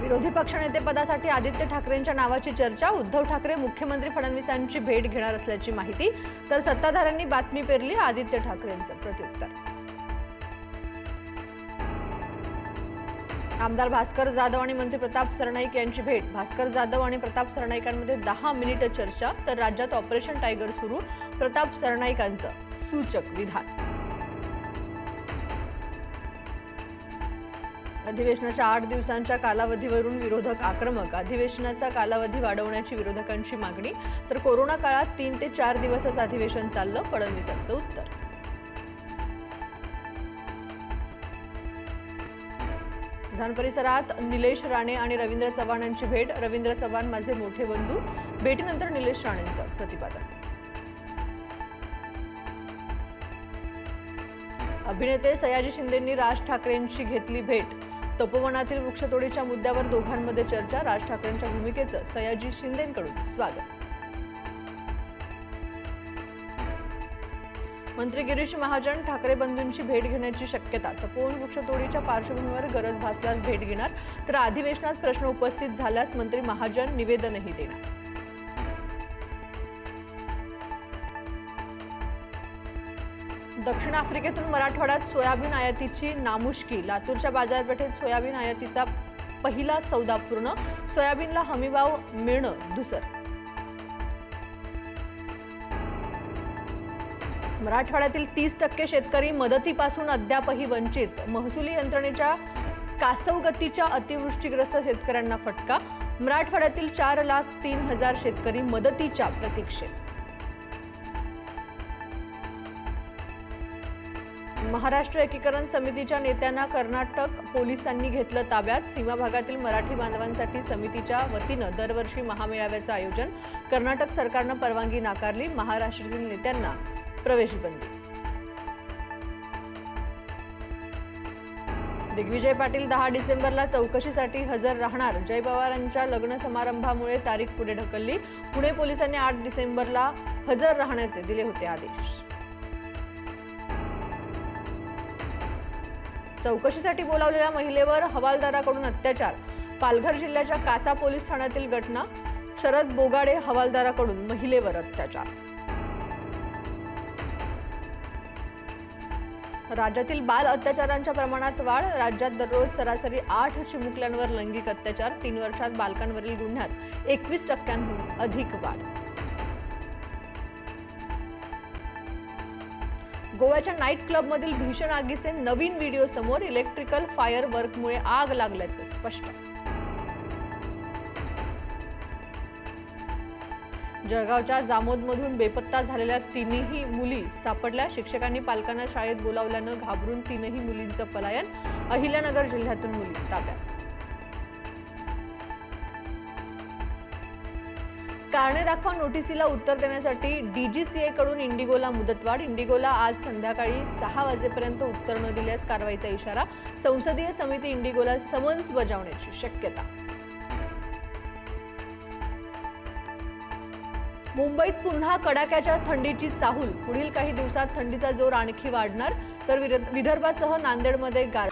विरोधी पक्षनेतेपदासाठी आदित्य ठाकरेंच्या नावाची चर्चा. उद्धव ठाकरे मुख्यमंत्री फडणवीसांची भेट घेणार असल्याची माहिती. तर सत्ताधाऱ्यांनी बातमी पेरली आदित्य ठाकरेंचं प्रत्युत्तर. आमदार भास्कर जाधव आणि मंत्री प्रताप सरनाईक यांची भेट. भास्कर जाधव आणि प्रताप सरनाईकांमध्ये दहा मिनिटं चर्चा. तर राज्यात ऑपरेशन टायगर सुरू. प्रताप सरनाईकांचं सूचक विधान अधिवेशनाच्या आठ दिवसांच्या कालावधीवरून विरोधक आक्रमक. अधिवेशनाचा कालावधी वाढवण्याची विरोधकांची मागणी. तर कोरोना काळात तीन ते चार दिवसच अधिवेशन चाललं फडणवीसांचं उत्तर. विधान परिसरात निलेश राणे आणि रवींद्र चव्हाणांची भेट. रवींद्र चव्हाण माझे मोठे बंधू. भेटीनंतर निलेश राणेंचं प्रतिपादन. अभिनेते सयाजी शिंदेंनी राज ठाकरेंची घेतली भेट. तपोवनातील वृक्षतोडीच्या मुद्द्यावर दोघांमध्ये चर्चा. राज ठाकरेंच्या भूमिकेचं सयाजी शिंदेंकडून स्वागत. मंत्री गिरीश महाजन ठाकरे बंधूंची भेट घेण्याची शक्यता. तपोवन वृक्षतोडीच्या पार्श्वभूमीवर गरज भासल्यास भेट घेणार तर अधिवेशनात प्रश्न उपस्थित झाल्यास मंत्री महाजन निवेदनही देणार. दक्षिण आफ्रिकेतून मराठवाड्यात सोयाबीन आयातीची नामुष्की. लातूरच्या बाजारपेठेत सोयाबीन आयातीचा पहिला सौदा पूर्ण. सोयाबीनला हमीभाव मिळणं दुसर. मराठवाड्यातील तीस टक्के शेतकरी मदतीपासून अद्यापही वंचित. महसुली यंत्रणेच्या कासवगतीच्या अतिवृष्टीग्रस्त शेतकऱ्यांना फटका. मराठवाड्यातील चार लाख तीन हजार शेतकरी मदतीच्या प्रतीक्षेत. महाराष्ट्र एकीकरण समितीच्या नेत्यांना कर्नाटक पोलिसांनी घेतलं ताब्यात. सीमा भागातील मराठी बांधवांसाठी समितीच्या वतीनं दरवर्षी महामेळाव्याचं आयोजन. कर्नाटक सरकारनं परवानगी नाकारली. महाराष्ट्रातील नेत्यांना प्रवेशबंदी दिग्विजय पाटील दहा डिसेंबरला चौकशीसाठी हजर राहणार. जय पवारांच्या लग्न समारंभामुळे तारीख पुढे ढकलली. पुणे पोलिसांनी आठ डिसेंबरला हजर राहण्याचे दिले होते आदेश. चौकशीसाठी बोलावलेल्या महिलेवर हवालदाराकडून अत्याचार. पालघर जिल्ह्याच्या कासा पोलीस ठाण्यातील घटना शरद बोगाडे हवालदाराकडून महिलेवर अत्याचार. राज्यातील बाल अत्याचारांच्या प्रमाणात वाढ राज्यात दररोज सरासरी आठ चिमुकल्यांवर लैंगिक अत्याचार तीन वर्षात बालकांवरील गुन्ह्यात एकवीस टक्क्यांहून अधिक वाढ. गोव्याच्या नाईट क्लबमधील भीषण आगीचे नवीन व्हिडिओ समोर इलेक्ट्रिकल फायर वर्कमुळे आग लागल्याचे स्पष्ट. जळगावच्या जामोदमधून बेपत्ता झालेल्या तिन्ही मुली सापडल्या. शिक्षकांनी पालकांना शाळेत बोलावल्यानं घाबरून तीनही मुलींचं पलायन अहिल्यानगर जिल्ह्यातून मुली ताब्यात. कारणे दाखवा नोटिसीला उत्तर देण्यासाठी डीजीसीए कडून इंडिगोला मुदतवाढ. इंडिगोला आज संध्याकाळी सहा वाजेपर्यंत उत्तर न दिल्यास कारवाईचा इशारा संसदीय समिती इंडिगोला समन्स बजावण्याची शक्यता. मुंबईत पुन्हा कडाक्याच्या थंडीची चाहूल. पुढील काही दिवसात थंडीचा जोर आणखी वाढणार तर विदर्भासह नांदेडमध्ये गार